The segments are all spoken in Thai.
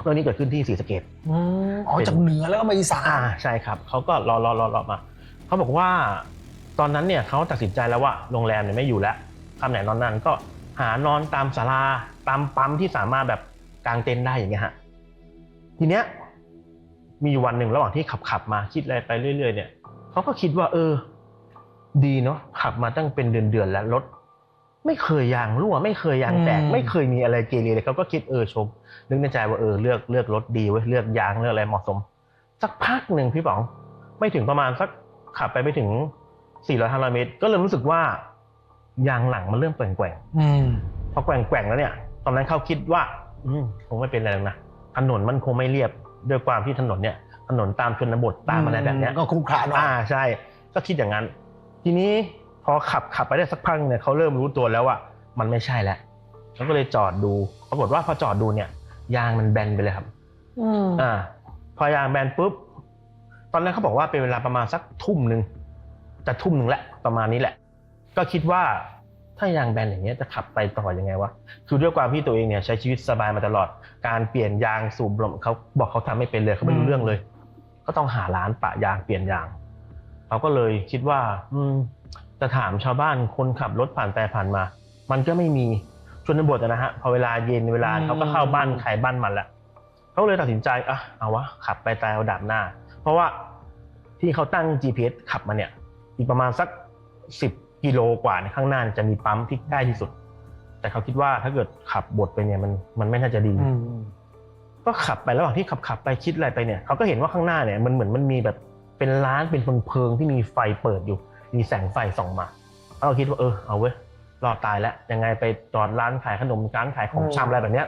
เรื่องนี้เกิดขึ้นที่ศรีสะเกดอืมอ๋อจากเหนือแล้วก็มาอีสานอ่าใช่ครับเขาก็รอรอรอรอมาเขาบอกว่า ตอนนั้นเนี่ยเขาตัดสินใจแล้วว่าโรงแรมเนี่ยไม่อยู่แล้วคำไหนนอนนั่นก็หานอนตามศาลาตามปั๊มที่สามารถแบบกางเต็นท์ได้อย่างเงี้ยฮะทีเนี้ยมีอยู่วันหนึ่งระหว่างที่ขับขับมาคิดอะไรไปเรื่อย ๆ เนี่ยเขาก็คิดว่า เออ ดีเนาะขับมาตั้งเป็นเดือนๆแล้วรถ ไม่เคยยางรั่วไม่เคยยางแตกอืมไม่เคยมีอะไรเกเรเลยเขาก็คิดเออชม นึกในใจว่าเออเลือกเลือกรถดีเว้ยเลือกยางเลือกอะไรเหมาะสม สักพักหนึ่งพี่ป๋อง ไม่ถึงประมาณสักขับไปไม่ถึง400 500เมตร ก็เริ่มรู้สึกว่ายางหลังมันเริ่มแกว่งอืมๆพอแกว่งๆแล้วเนี่ย ตอนนั้นเขาคิดว่า อืมคงไม่เป็นอะไรหรอกนะถนนมันคงไม่เรียบด้วยความที่ถนนเนี่ย ถนนตามชนบทตามอะไรแบบเนี้ยก็คลุกคละหน่อยอ่าใช่ ก็คิดอย่างนั้น ทีนี้ พอขับขับไปได้สักพักเนี่ยเขาเริ่มรู้ตัวแล้วว่ามันไม่ใช่แล้วเขาก็เลยจอดดู ปรากฏว่าพอจอดดูเนี่ย ยางมันแบนไปเลยครับอืมอ่า พอยางแบนปุ๊บตอนนั้นเขาบอกว่าเป็นเวลาประมาณสักทุ่มหนึ่งจะทุ่มหนึ่งแหละประมาณนี้แหละ ก็คิดว่าถ้ายางแบนอย่างเงี้ยจะขับไปต่อยังไงวะคือด้วยความที่ตัวเองเนี่ยใช้ชีวิตสบายมาตลอด การเปลี่ยนยางสูบลมเขาบอกเขาทำไม่เป็นเลยเขาไม่รู้เรื่องเลย ก็ต้องหาร้านปะยางเปลี่ยนยางเขาก็เลยคิดว่า อืม จะถามชาวบ้านคนขับรถผ่านไปผ่านมา มันก็ไม่มีชนบทอะนะฮะพอเวลาเย็นเวลาเขาก็เข้าบ้านใครบ้านมันละเขาเลยตัดสินใจอะเอาวะขับไปตายเอาดาบหน้า เพราะว่าที่เขาตั้ง GPS ขับมาเนี่ย อีกประมาณสักสิบกิโลกว่าในข้างหน้าเนี่ยจะมีปั๊มที่ใกล้ที่สุด แต่เขาคิดว่าถ้าเกิดขับบดไปเนี่ยมันมันไม่น่าจะดีอืมก็ขับไประหว่างที่ขับขับไปคิดอะไรไปเนี่ยเขาก็เห็นว่าข้างหน้าเนี่ยมันเหมือนมันมีแบบเป็นร้านเป็นเพลิงๆที่มีไฟเปิดอยู่ มีแสงไฟส่องมาเขาก็คิดว่าเออเอาเว้ยรอดตายแล้วยังไงไปจอดร้านขายขนมร้านขายของชำอะไรแบบเนี้ย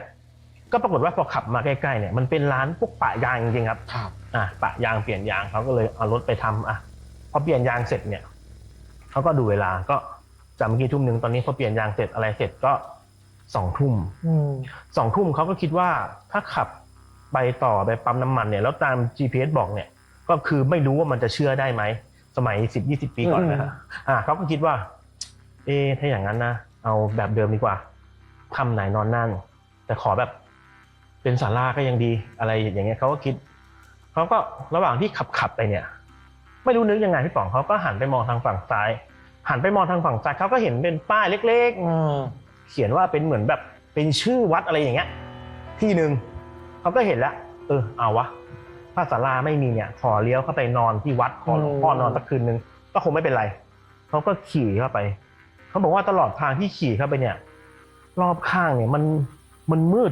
ก็ปรากฏว่าพอขับมาใกล้ๆเนี่ยมันเป็นร้านพวกปะยางจริงๆครับครับอะปะยางเปลี่ยนยางเขาก็เลยเอารถไปทำอะพอเปลี่ยนยางเสร็จเนี่ยเขาก็ดูเวลาก็จากเมื่อกี้ทุ่มหนึ่งตอนนี้พอเปลี่ยนยางเสร็จอะไรเสร็จก็สองทุ่มอืมสองทุ่มเขาก็คิดว่าถ้าขับไปต่อไปปั๊มน้ำมันเนี่ยแล้วตาม GPS บอกเนี่ย ก็คือไม่รู้ว่ามันจะเชื่อได้ไหม สมัยสิบยี่สิบปีก่อนนะฮะอ่าเขาก็คิดว่า เอะถ้าอย่างนั้นนะเอาแบบเดิมดีกว่าทำไหนนอนนั่งแต่ขอแบบเป็นศาลาก็ยังดีอะไรอย่างเงี้ยเขาก็คิดเขาก็ระหว่างที่ขับขับไปเนี่ย ไม่รู้นึกยังไงพี่ป๋องเขาก็หันไปมองทางฝั่งซ้าย หันไปมองทางฝั่งซ้ายเขาก็เห็นเป็นป้ายเล็กๆอืมเขียนว่าเป็นเหมือนแบบเป็นชื่อวัดอะไรอย่างเงี้ย ที่หนึ่งเขาก็เห็นแล้วเออเอาวะ ถ้าศาลาไม่มีเนี่ยขอเลี้ยวเข้าไปนอนที่วัดขอหลวงพ่อนอนสักคืนนึงก็คงไม่เป็นไรเขาก็ขี่เข้าไปเขาบอกว่าตลอดทางที่ขี่เข้าไปเนี่ย รอบข้างเนี่ยมันมันมืด